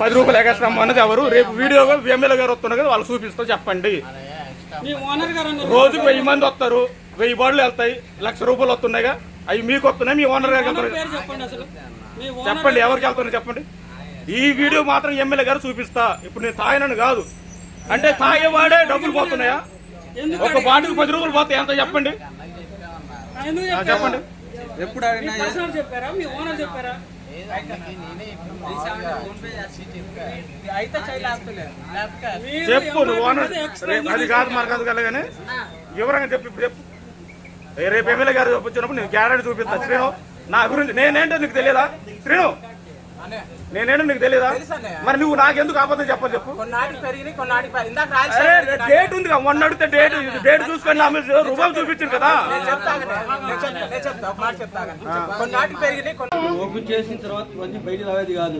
పది రూపాయలు ఎగస్ట్రా అన్నది ఎవరు? రేపు వీడియో ఎమ్మెల్యే గారు వస్తున్నారు కదా వాళ్ళు చూపిస్తూ చెప్పండి. గారు. రోజుకు వెయ్యి మంది వస్తారు. వెయ్యి బాడీలు వెళ్తాయి. లక్ష రూపాయలు వస్తున్నాయిగా. అవి మీకు వస్తున్నాయి మీ ఓనర్ గారికి పేరు చెప్పండి ఎవరికి వెళ్తున్నాయి చెప్పండి. ఈ వీడియో మాత్రం ఎమ్మెల్యే గారు చూపిస్తా. ఇప్పుడు నేను తాగినని కాదు. అంటే తాగేవాడే డబ్బులు పోతున్నాయా? ఒక బాటిల్ పది రూపాయలు పోతాయి ఎంత చెప్పండి? చెప్పండి. ఎప్పుడు పర్సనల్ చెప్పారా? మీ ఓనర్ చెప్పారా? మీరు చెప్పు నువ్వు ఓనర్. అది కాదు అది కాదు కానీ వివరంగా చెప్పు ఇప్పుడు చెప్పు. రేపు ఎమ్మెల్యే గారు వచ్చినప్పుడు నేను గ్యారెంటీ చూపిస్తా. శ్రీను నా గురించి నేనేంటో నీకు తెలియదా? శ్రీను నేనేంటో నీకు తెలియదా మరి నువ్వు నాకెందుకు అబద్ధం చెప్పని చెప్పు. డేట్ ఉంది కదా మొన్న అడిగితే డేట్ డేట్ చూసుకొని నా మీద రూపాయలు చూపించింది కదా. ఓపెన్ చేసిన తర్వాత ఇవన్నీ బయట రావేది కాదు.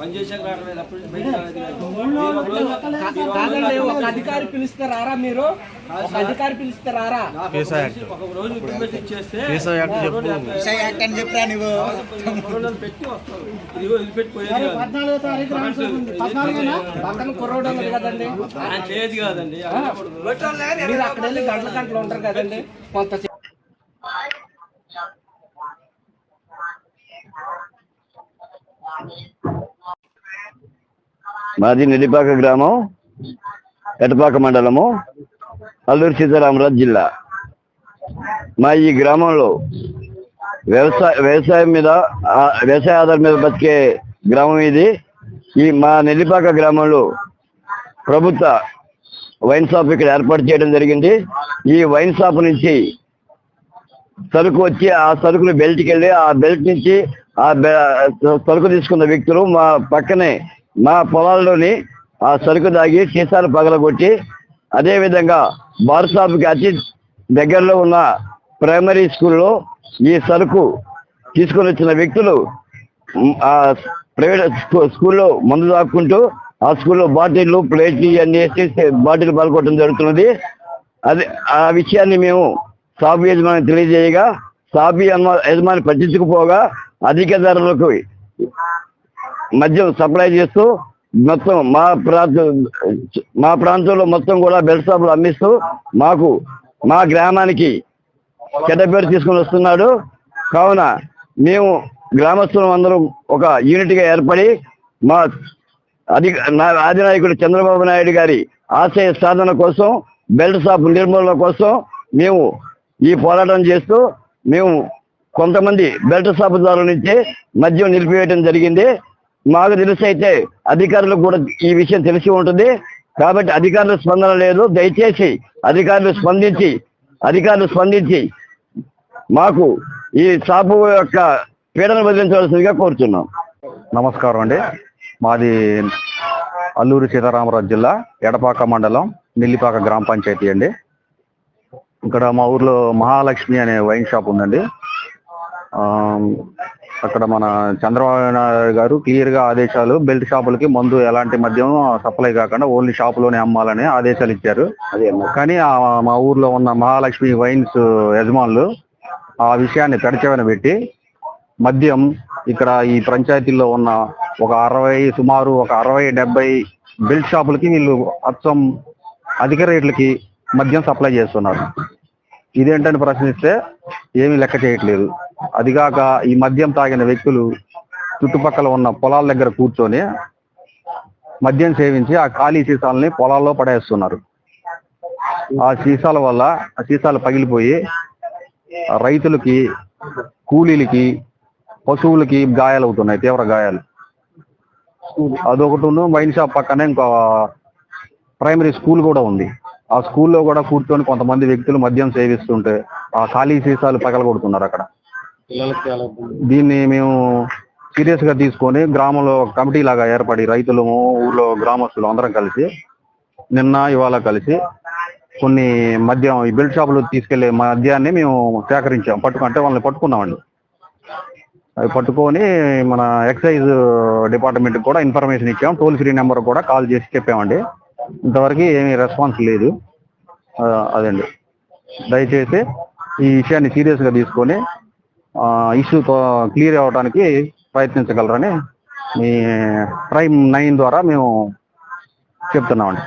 పని చేసాక రావడం అప్పుడు బయట రావేది కాదు. అధికారి పిలిస్తే రారా మీరు? అధికారి పిలిస్తే రారా? మీరు అక్కడ వెళ్ళి గంటల గంటలు ఉంటారు కదండి. కొంత మాది నిలిపాక గ్రామం ఎటపాక మండలము. అల్లూరు సీతారామరాజు జిల్లా. మా ఈ గ్రామంలో వ్యవసాయ వ్యవసాయం మీద వ్యవసాయ ఆధారం మీద బతికే గ్రామం ఇది. ఈ మా నెల్లిపాక గ్రామంలో ప్రభుత్వ వైన్ షాప్ ఇక్కడ ఏర్పాటు చేయడం జరిగింది. ఈ వైన్ షాప్ నుంచి సరుకు వచ్చి ఆ సరుకులు బెల్ట్కి వెళ్ళి ఆ బెల్ట్ నుంచి ఆ సరుకు తీసుకున్న వ్యక్తులు మా పక్కనే మా పొలాల్లోని ఆ సరుకు దాగి సీసాలు పగలగొట్టి అదే విధంగా అతి దగ్గరలో ఉన్న ప్రైమరీ స్కూల్లో ఈ సరుకు తీసుకొని వచ్చిన వ్యక్తులు ఆ ప్రైవేట్ స్కూల్లో మందు దాక్కుంటూ ఆ స్కూల్లో బాటిల్లు ప్లేట్లు ఇవన్నీ వేసి బాటిల్ పాల్గొట్టడం జరుగుతున్నది. అదే ఆ విషయాన్ని మేము సాబు యజమాని తెలియజేయగా షాపు యజమాని పట్టించుకుపోగా అధిక ధరలకు మద్యం సప్లై చేస్తూ మొత్తం మా ప్రాంత మా ప్రాంతంలో మొత్తం కూడా బెల్ట్ షాపులు అమ్మిస్తూ మాకు మా గ్రామానికి చెడ్డ పేరు తీసుకొని వస్తున్నాడు. కావున మేము గ్రామస్తులం అందరం ఒక యూనిట్గా ఏర్పడి మా అధి నా- చంద్రబాబు నాయుడు గారి ఆశయ సాధన కోసం బెల్ట్ షాప్ నిర్మూలన కోసం మేము ఈ పోరాటం చేస్తూ మేము కొంతమంది బెల్ట్ షాపుదారుల నుంచి మద్యం నిలిపివేయడం జరిగింది. మాకు తెలిసి అయితే అధికారులకు కూడా ఈ విషయం తెలిసి ఉంటుంది. కాబట్టి అధికారుల స్పందన లేదు. దయచేసి అధికారులు స్పందించి అధికారులు స్పందించి మాకు ఈ షాపు యొక్క పీడన వదిలించవలసిందిగా కోరుతున్నాం నమస్కారం అండి. మాది అల్లూరు సీతారామరాజు జిల్లా ఎడపాక మండలం నిల్లిపాక గ్రామ పంచాయతీ అండి. ఇక్కడ మా ఊర్లో మహాలక్ష్మి అనే వైన్ షాప్ ఉందండి. అక్కడ మన చంద్రబాబు నాయుడు గారు క్లియర్గా ఆదేశాలు బెల్ట్ షాపులకి మందు ఎలాంటి మద్యం సప్లై కాకుండా ఓన్లీ షాపులోనే అమ్మాలని ఆదేశాలు ఇచ్చారు. కానీ ఆ మా ఊర్లో ఉన్న మహాలక్ష్మి వైన్స్ యజమానులు ఆ విషయాన్ని పెడచెవిన పెట్టి మద్యం ఇక్కడ ఈ పంచాయతీల్లో ఉన్న ఒక అరవై సుమారు ఒక అరవై డెబ్బై బెల్ట్ షాపులకి వీళ్ళు అచ్చం అధిక రేట్లకి మద్యం సప్లై చేస్తున్నారు. ఇదేంటని ప్రశ్నిస్తే ఏమీ లెక్క చేయట్లేదు. అదిగాక ఈ మద్యం తాగిన వ్యక్తులు చుట్టుపక్కల ఉన్న పొలాల దగ్గర కూర్చొని మద్యం సేవించి ఆ ఖాళీ సీసాలని పొలాల్లో పడేస్తున్నారు. ఆ సీసాల వల్ల ఆ సీసాలు పగిలిపోయి రైతులకి కూలీలకి పశువులకి గాయాలు అవుతున్నాయి తీవ్ర గాయాలు. అదొకటి వైన్ షాప్ పక్కనే ఇంకో ప్రైమరీ స్కూల్ కూడా ఉంది. ఆ స్కూల్లో కూడా కూర్చొని కొంతమంది వ్యక్తులు మద్యం సేవిస్తుంటే ఆ ఖాళీ సీసాలు పగలగొడుతున్నారు అక్కడ. దీన్ని మేము సీరియస్గా తీసుకొని గ్రామంలో ఒక కమిటీ లాగా ఏర్పడి రైతులము ఊర్లో గ్రామస్తులు అందరం కలిసి నిన్న ఇవాళ కలిసి కొన్ని మద్యం ఈ బెల్ట్ షాపులు తీసుకెళ్ళే మద్యాన్ని మేము సేకరించాం. పట్టుకుంటే వాళ్ళని పట్టుకున్నామండి. అవి పట్టుకొని మన ఎక్సైజ్ డిపార్ట్మెంట్ కూడా ఇన్ఫర్మేషన్ ఇచ్చాం. టోల్ ఫ్రీ నెంబర్ కూడా కాల్ చేసి చెప్పామండి. ఇంతవరకు ఏమీ రెస్పాన్స్ లేదు. అదండి. దయచేసి ఈ విషయాన్ని సీరియస్గా తీసుకొని ఇష్యూతో క్లియర్ అవ్వడానికి ప్రయత్నించగలరని మీ ప్రైమ్ నైన్ ద్వారా మేము చెప్తున్నామండి.